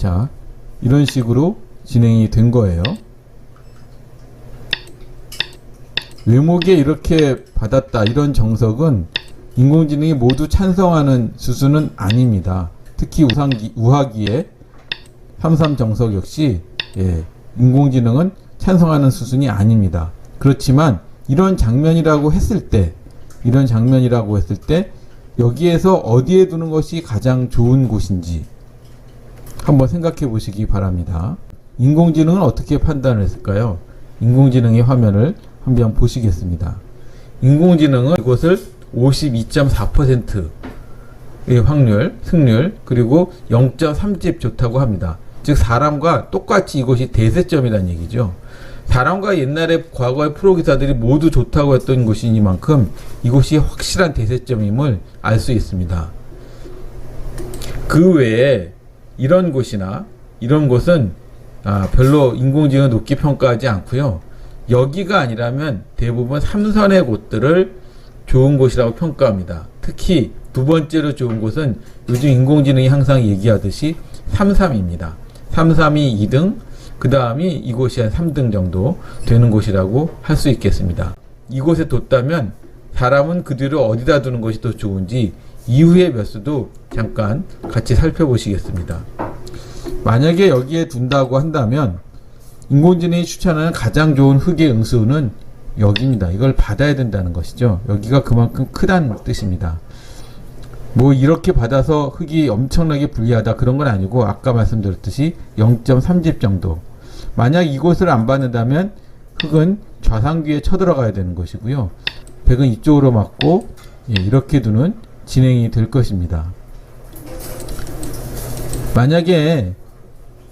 자, 이런 식으로 진행이 된 거예요. 외목에 이렇게 받았다 이런 정석은 인공지능이 모두 찬성하는 수준은 아닙니다. 특히 우상기, 우하기의 33 정석 역시 예, 인공지능은 찬성하는 수준이 아닙니다. 그렇지만 이런 장면이라고 했을 때 이런 장면이라고 했을 때 여기에서 어디에 두는 것이 가장 좋은 곳인지 한번 생각해 보시기 바랍니다. 인공지능은 어떻게 판단을 했을까요? 인공지능의 화면을 한번 보시겠습니다. 인공지능은 이것을 52.4%의 확률, 승률, 그리고 0.3집 좋다고 합니다. 즉, 사람과 똑같이 이것이 대세점이라는 얘기죠. 사람과 옛날에 과거의 프로기사들이 모두 좋다고 했던 것이니만큼 이곳이 확실한 대세점임을 알 수 있습니다. 그 외에 이런 곳이나 이런 곳은 아, 별로 인공지능 높게 평가하지 않고요. 여기가 아니라면 대부분 삼선의 곳들을 좋은 곳이라고 평가합니다. 특히 두 번째로 좋은 곳은 요즘 인공지능이 항상 얘기하듯이 33입니다. 33이 2등, 그 다음이 이곳이 한 3등 정도 되는 곳이라고 할 수 있겠습니다. 이곳에 뒀다면 사람은 그 뒤로 어디다 두는 것이 더 좋은지 이후의 몇 수도 잠깐 같이 살펴보시겠습니다. 만약에 여기에 둔다고 한다면 인공지능이 추천하는 가장 좋은 흙의 응수는 여기입니다. 이걸 받아야 된다는 것이죠. 여기가 그만큼 크다는 뜻입니다. 뭐 이렇게 받아서 흙이 엄청나게 불리하다 그런 건 아니고 아까 말씀드렸듯이 0.3집 정도. 만약 이곳을 안 받는다면 흙은 좌상귀에 쳐들어가야 되는 것이고요. 백은 이쪽으로 맞고 예, 이렇게 두는 진행이 될 것입니다. 만약에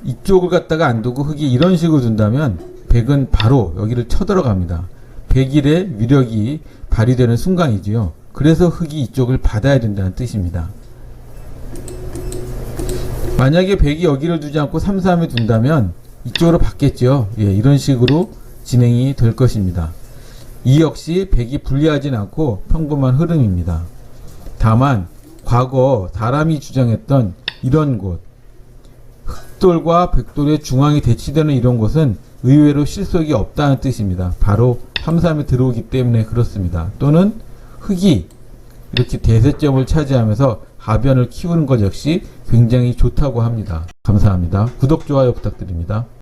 이쪽을 갖다가 안 두고 흙이 이런 식으로 둔다면 백은 바로 여기를 쳐들어갑니다. 백일의 위력이 발휘되는 순간이지요. 그래서 흙이 이쪽을 받아야 된다는 뜻입니다. 만약에 백이 여기를 두지 않고 3, 3에 둔다면 이쪽으로 받겠죠. 예, 이런 식으로 진행이 될 것입니다. 이 역시 백이 불리하진 않고 평범한 흐름입니다. 다만 과거 사람이 주장했던 이런 곳 흑돌과 백돌의 중앙이 대치되는 이런 곳은 의외로 실속이 없다는 뜻입니다. 바로 3, 3에 들어오기 때문에 그렇습니다. 또는 흑이 이렇게 대세점을 차지하면서 하변을 키우는 것 역시 굉장히 좋다고 합니다. 감사합니다. 구독, 좋아요 부탁드립니다.